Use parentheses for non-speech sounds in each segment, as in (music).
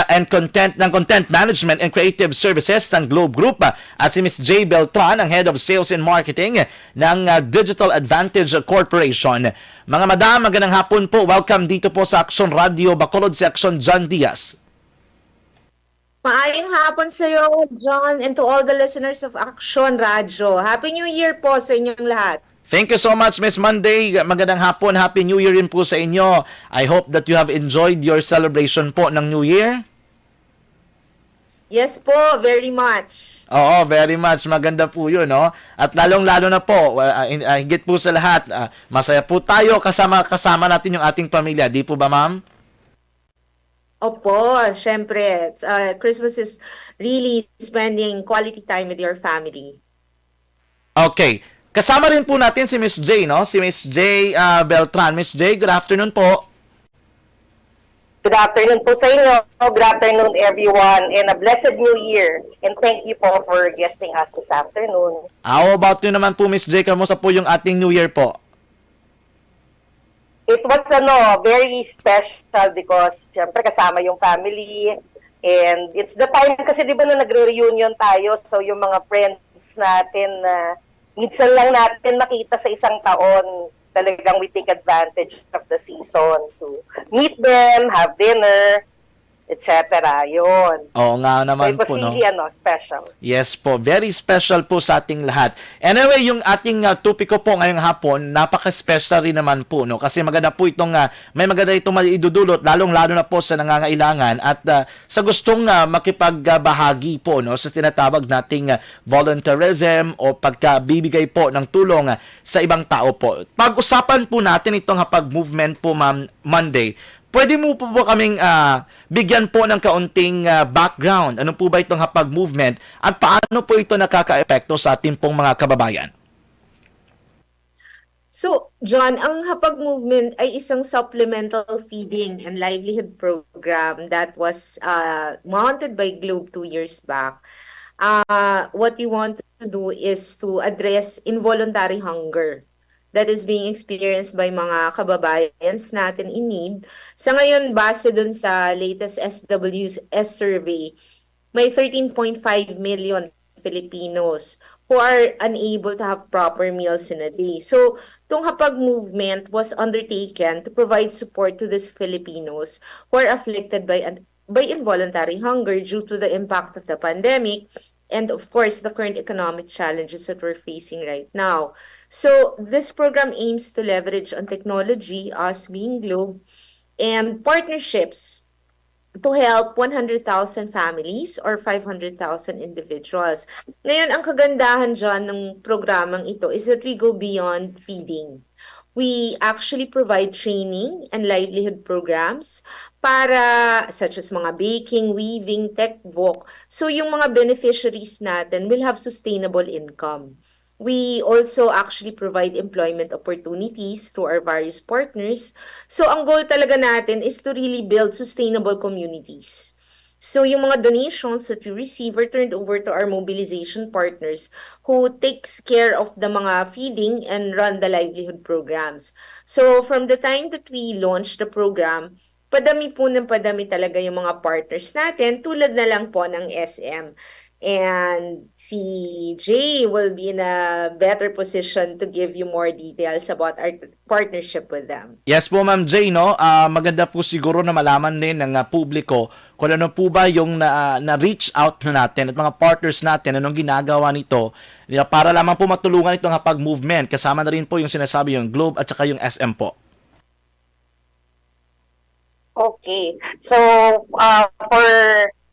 ah, and content ng content management and creative services ng Globe Group at si Ms. J. Beltran, ang Head of Sales and Marketing ng ah, Digital Advantage Corporation. Mga madam, magandang hapon po. Welcome dito po sa Action Radio Bacolod si Action John Diaz. Maayong hapon sa iyo, John, and to all the listeners of Action Radio. Happy New Year po sa inyong lahat. Thank you so much, Miss Monday. Magandang hapon. Happy New Year rin po sa inyo. I hope that you have enjoyed your celebration po ng New Year. Yes po, very much. Oo, very much. Maganda po yun, no? At lalong-lalo na po, uh, uh, higit po sa lahat, uh, masaya po tayo kasama, kasama natin yung ating pamilya. Di po ba, ma'am? Opo, syempre, uh, Christmas is really spending quality time with your family. Okay. Kasama rin po natin si Miss J, no? Si Miss J uh, Beltran. Miss J, good afternoon po. Good afternoon po sa inyo. Good afternoon everyone and a blessed new year. And thank you po for guesting us this afternoon. How about you naman po, Miss J? Kamusta po yung ating New Year po? It was ano, very special because siyempre kasama yung family and it's the time kasi di ba na nagre-reunion tayo so yung mga friends natin na minsan lang natin makita sa isang taon talagang we take advantage of the season to meet them, have dinner, etc. Yun. Oo nga So naman was po, no? ano, special. Yes po, very special po sa ating lahat. Anyway, yung ating uh, tupiko po ngayong hapon, napaka-special rin naman po, no? Kasi maganda po itong, uh, may maganda itong maidudulot, lalong-lalo na po sa nangangailangan at uh, sa gustong uh, makipagbahagi po, no? Sa tinatawag nating uh, volunteerism o pagkabibigay po ng tulong uh, sa ibang tao po. Pag-usapan po natin itong hapag movement po, ma'am, Monday. Pwede mo po po kaming ah, bigyan po ng kaunting ah, background. Ano po ba itong hapag movement at paano po ito nakaka-epekto sa ating pong mga kababayan? So, John, ang Hapag Movement ay isang supplemental feeding and livelihood program that was uh, mounted by Globe two years back. Uh, what you want to do is to address involuntary hunger that is being experienced by mga kababayans natin in need. Sa ngayon, base dun sa latest SWS survey, may 13.5 million Filipinos who are unable to have proper meals in a day. So, itong Hapag movement was undertaken to provide support to these Filipinos who are afflicted by an by involuntary hunger due to the impact of the pandemic and of course the current economic challenges that we're facing right now. So this program aims to leverage on technology, us being Globe, and partnerships to help 100,000 families or 500,000 individuals. Ngayon, ang kagandahan dyan ng programang ito is that we go beyond feeding. We actually provide training and livelihood programs para such as mga baking, weaving, tech voc. So yung mga beneficiaries natin will have sustainable income. We also actually provide employment opportunities through our various partners. So ang goal talaga natin is to really build sustainable communities. So yung mga donations that we receive are turned over to our mobilization partners who takes care of the mga feeding and run the livelihood programs. So from the time that we launched the program, padami po ng padami talaga yung mga partners natin tulad na lang po ng SM. And si Jay will be in a better position to give you more details about our partnership with them. Yes po, Ma'am Jay, no? Ah, maganda po siguro na malaman din ng ah, publiko kung ano po ba yung na, na-reach out na natin at mga partners natin, anong ginagawa nito para lamang po matulungan itong hapag movement. Kasama na rin po yung sinasabi yung Globe at saka yung SM po. Okay. So, uh, for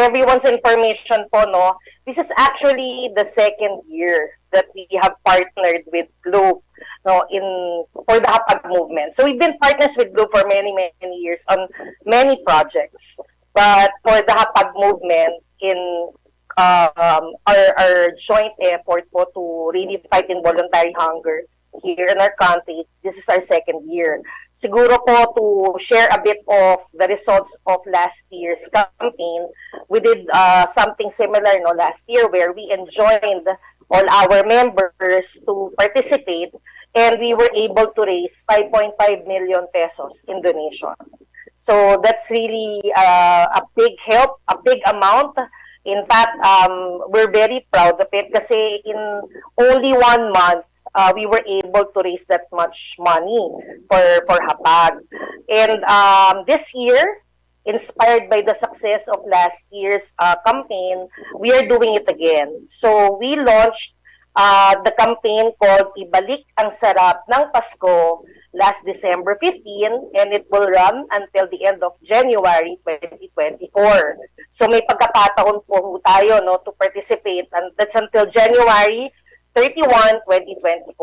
everyone's information po, no, this is actually the second year that we have partnered with Globe no, in for the Hapag movement. So we've been partners with Globe for many, many years on many projects. But for the Hapag movement, in um, our, our joint effort po to really fight involuntary hunger here in our country, this is our second year. Siguro po to share a bit of the results of last year's campaign, we did uh, something similar no last year where we enjoined all our members to participate and we were able to raise 5.5 million pesos in donation. So that's really uh, a big help, a big amount. In fact, um, we're very proud of it kasi in only one month, uh, we were able to raise that much money for, for Hapag. And um, this year, inspired by the success of last year's uh, campaign, we are doing it again. So we launched uh, the campaign called Ibalik ang Sarap ng Pasko last December 15 and it will run until the end of January 2024. So may pagkakataon po tayo no to participate and that's until January 31, 2024.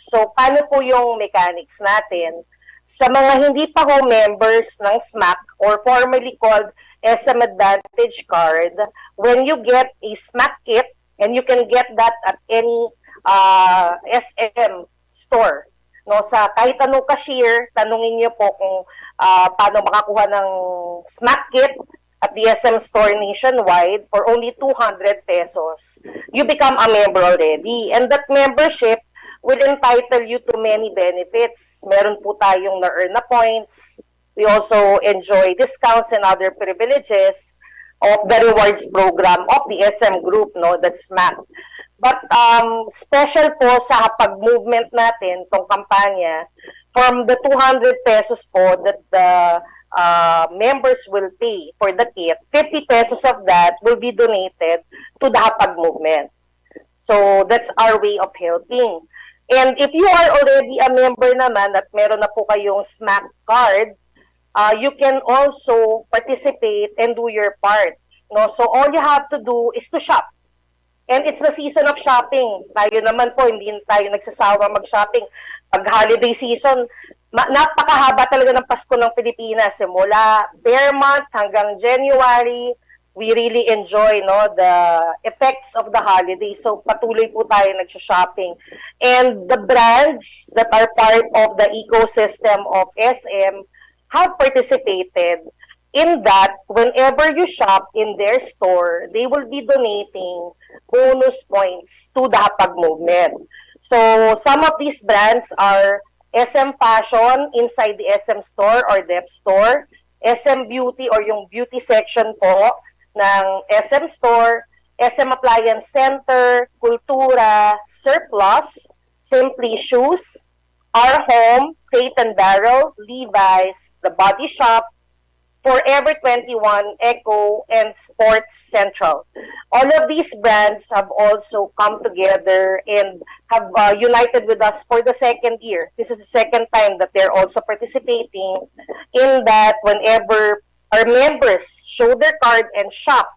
So paano po yung mechanics natin? Sa mga hindi pa ho members ng SMAC or formerly called SM Advantage Card, when you get a SMAC kit, and you can get that at any uh, SM store. No, sa kahit anong cashier, tanungin niyo po kung uh, paano makakuha ng SMAC kit at the SM store nationwide for only 200 pesos. You become a member already. And that membership will entitle you to many benefits. Meron po tayong na-earn na points. We also enjoy discounts and other privileges of the rewards program of the SM group, no, that's MAP. But um, special po sa hapag movement natin, tong kampanya, from the 200 pesos po that the uh, members will pay for the kit, 50 pesos of that will be donated to the hapag movement. So that's our way of helping. And if you are already a member naman at meron na po kayong SMAC card, uh, you can also participate and do your part. No, so all you have to do is to shop. And it's the season of shopping. Tayo naman po, hindi tayo nagsasawa mag-shopping. Pag holiday season, ma- napakahaba talaga ng Pasko ng Pilipinas. Simula bare month hanggang January, we really enjoy no the effects of the holiday. So patuloy po tayo nagsha-shopping. And the brands that are part of the ecosystem of SM have participated in that whenever you shop in their store, they will be donating bonus points to the Hapag movement. So some of these brands are SM Fashion inside the SM store or Dep store, SM Beauty or yung beauty section po ng SM store, SM Appliance Center, Kultura, Surplus, Simply Shoes, Our Home, Crate and Barrel, Levi's, The Body Shop, Forever 21, Echo, and Sports Central. All of these brands have also come together and have uh, united with us for the second year. This is the second time that they're also participating in that whenever our members show their card and shop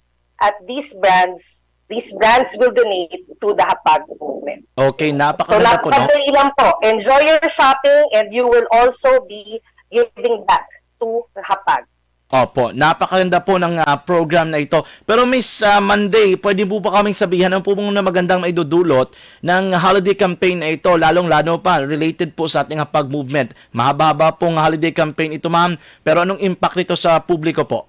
at these brands, these brands will donate to the Hapag movement. Okay, So napakaganda po, no? napakadali lang po. Enjoy your shopping and you will also be giving back to Hapag. Opo, napakaganda po ng ah, program na ito. Pero Miss ah, Monday, pwede po ba kaming sabihan ang po na magandang maidudulot ng holiday campaign na ito, lalong-lalo pa related po sa ating hapag movement. Mahaba-haba pong holiday campaign ito, ma'am. Pero anong impact nito sa publiko po?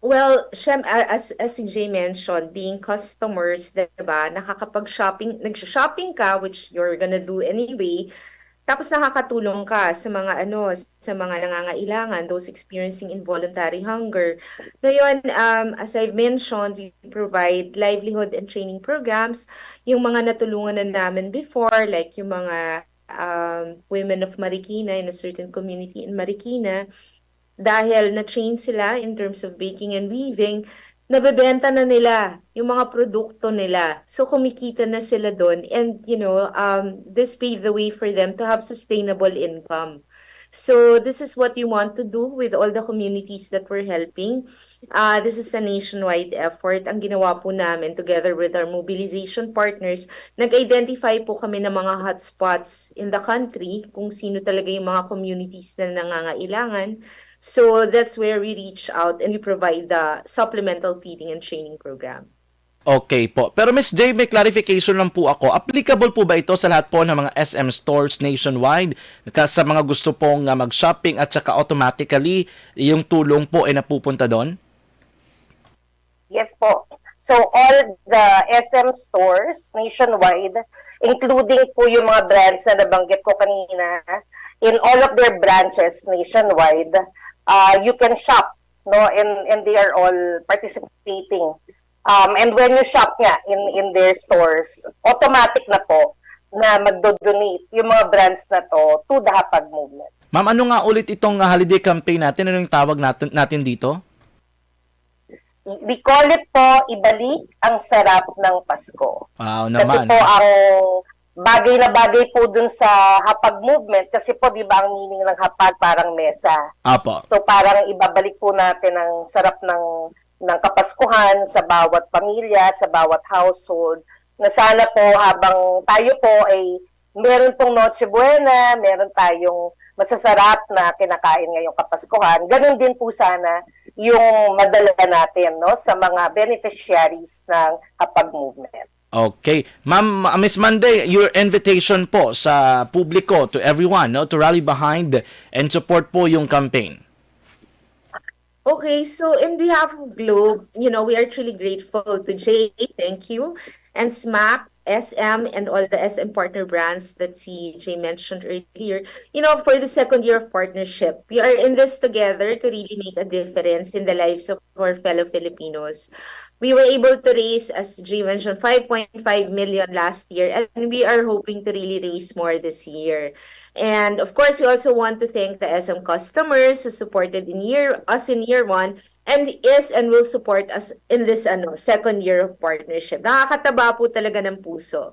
Well, Shem, as, as si Jay mentioned, being customers, diba, nakakapag-shopping, nag-shopping ka, which you're gonna do anyway, tapos nakakatulong ka sa mga ano, sa mga nangangailangan, those experiencing involuntary hunger. Ngayon, um, as I've mentioned, we provide livelihood and training programs. Yung mga natulungan na namin before, like yung mga um, women of Marikina in a certain community in Marikina, dahil na-train sila in terms of baking and weaving, nabebenta na nila yung mga produkto nila. So kumikita na sila doon and you know, um, this paved the way for them to have sustainable income. So this is what you want to do with all the communities that we're helping. Uh, this is a nationwide effort. Ang ginawa po namin together with our mobilization partners, nag-identify po kami ng mga hotspots in the country kung sino talaga yung mga communities na nangangailangan. So that's where we reach out and we provide the supplemental feeding and training program. Okay po. Pero Miss J, may clarification lang po ako. Applicable po ba ito sa lahat po ng mga SM stores nationwide? Sa mga gusto pong ah, mag-shopping at saka automatically yung tulong po ay napupunta doon? Yes po. So all the SM stores nationwide, including po yung mga brands na nabanggit ko kanina, in all of their branches nationwide, uh, you can shop, no, and and they are all participating. Um, and when you shop nga in in their stores, automatic na po na magdo-donate yung mga brands na to to the Hapag movement. Ma'am, ano nga ulit itong uh, holiday campaign natin? Ano yung tawag natin, natin dito? We call it po ibalik ang sarap ng Pasko. Wow Kasi naman. po ang bagay na bagay po dun sa hapag movement kasi po 'di ba ang meaning ng hapag parang mesa. Apo. So parang ibabalik po natin ang sarap ng ng kapaskuhan sa bawat pamilya, sa bawat household na sana po habang tayo po ay meron pong Noche Buena, meron tayong masasarap na kinakain ngayong kapaskuhan. Ganun din po sana yung madala natin no sa mga beneficiaries ng hapag movement. Okay. Ma'am, uh, Miss Monday, your invitation po sa publiko, to everyone, no, to rally behind and support po yung campaign. Okay, so in behalf of Globe, you know, we are truly grateful to Jay, thank you, and SMAC, SM, and all the SM partner brands that CJ mentioned earlier, you know, for the second year of partnership. We are in this together to really make a difference in the lives of our fellow Filipinos. We were able to raise, as Jay mentioned, 5.5 million last year, and we are hoping to really raise more this year. And of course, we also want to thank the SM customers who supported in year us in year one and is and will support us in this ano second year of partnership. Nakakataba po talaga ng puso.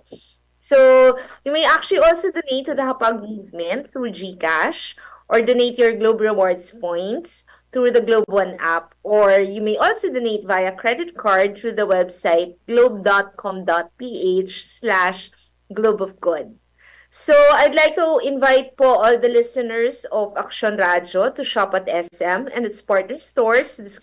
So, you may actually also donate to the Hapag movement through GCash or donate your Globe Rewards points through the Globe One app or you may also donate via credit card through the website globe.com.ph slash globe of good. So, I'd like to invite po all the listeners of Action Radio to shop at SM and its partner stores. This,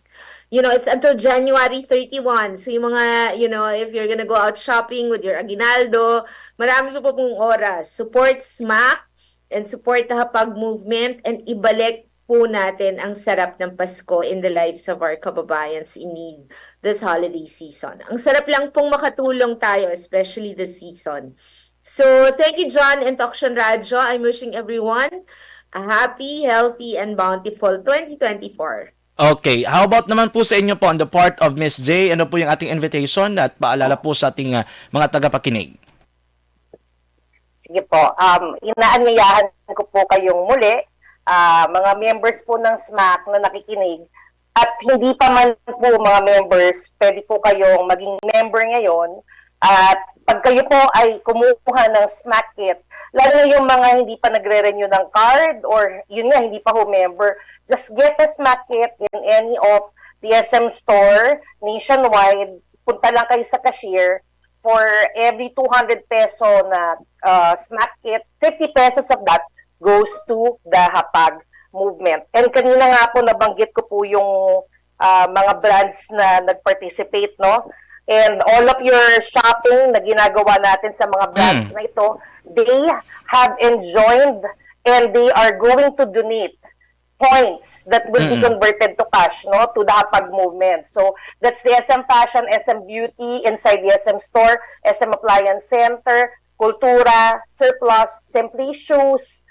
you know, it's until January 31. So, yung mga, you know, if you're gonna go out shopping with your aguinaldo, marami po po pong oras. Support SMAC and support the Hapag movement and ibalik po natin ang sarap ng Pasko in the lives of our kababayans in need this holiday season. Ang sarap lang pong makatulong tayo, especially this season. So, thank you, John and Tokshan Radyo. I'm wishing everyone a happy, healthy, and bountiful 2024. Okay, how about naman po sa inyo po on the part of Miss J, ano po yung ating invitation at paalala po sa ating uh, mga tagapakinig? Sige po, um, inaanyayahan ko po kayong muli, ah, mga members po ng SMAC na nakikinig, at hindi pa man po mga members, pwede po kayong maging member ngayon, at pag kayo po ay kumukuha ng SMAC kit, lalo na yung mga hindi pa nagre-renew ng card, or yun nga, hindi pa ho member, just get a SMAC kit in any of the SM store nationwide, punta lang kayo sa cashier, for every 200 peso na uh, smack kit, 50 pesos of that goes to the Hapag movement. And kanina nga po nabanggit ko po yung uh, mga brands na nag-participate, no? And all of your shopping na ginagawa natin sa mga brands na ito, they have enjoyed and they are going to donate points that will be Mm. converted to cash no to the Hapag movement. So that's the SM Fashion, SM Beauty inside the SM Store, SM Appliance Center, Kultura, Surplus, Simply Shoes,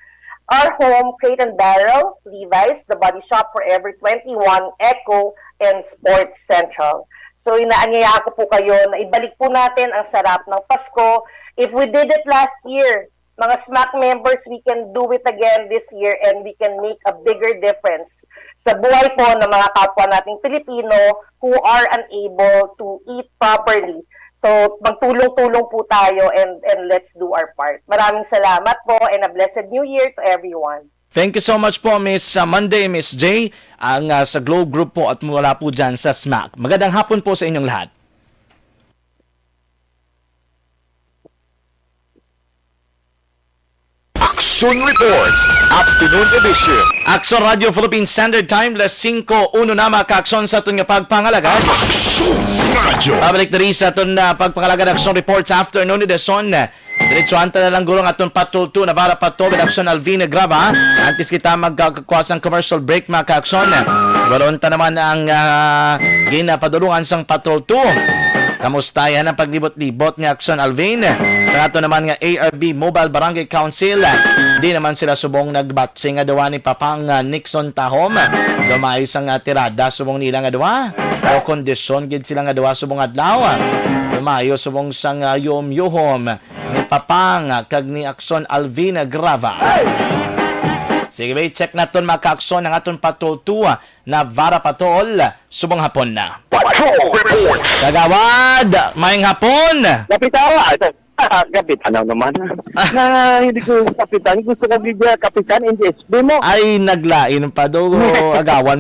Our Home, Crate and Barrel, Levi's, The Body Shop Forever 21, Echo, and Sports Central. So inaanyaya ko po kayo na ibalik po natin ang sarap ng Pasko. If we did it last year, mga SMAC members, we can do it again this year and we can make a bigger difference sa buhay po ng mga kapwa nating Pilipino who are unable to eat properly. So, magtulong-tulong po tayo and, and let's do our part. Maraming salamat po and a blessed new year to everyone. Thank you so much po, Miss uh, Monday, Miss J, ang uh, sa Globe Group po at mula po dyan sa SMAC. Magandang hapon po sa inyong lahat. Action Reports, Afternoon Edition. Action Radio Philippine Standard Time, las 5.1 na makaakson sa itong pagpangalagad. Action Radio. Pabalik na rin sa itong uh, pagpangalagad Action Reports Afternoon Edition. Diretso anta na lang gulong atong Patrol 2 Navarra Patrol with Action Alvina Grava. Antes kita magkakakwas ang commercial break mga ka-action. Baron ta naman ang uh, ginapadulungan sang Patrol 2. Kamustayan ang paglibot-libot nga Action Alvin. Sa ato naman nga ARB Mobile Barangay Council, di naman sila subong nagbatsi nga dawa ni Papang ah, Nixon Tahom. Dumay sa nga tirada subong nila nga dawa. O kondisyon gid sila nga dawa subong adlaw. Dumayo subong sang uh, yom-yuhom ni Papang ah, kag ni Action Alvin Grava. Sige ba, check naton mga kaakson ang aton patultua na Vara Patol subong hapon na. Patrol reports. Kagawad, mayang hapon! Kapitan, ah. Ah, kapitan na naman. na hindi ko kapitan. Gusto ko bigyan kapitan in the SB mo. Ay, naglain pa do (laughs) agawan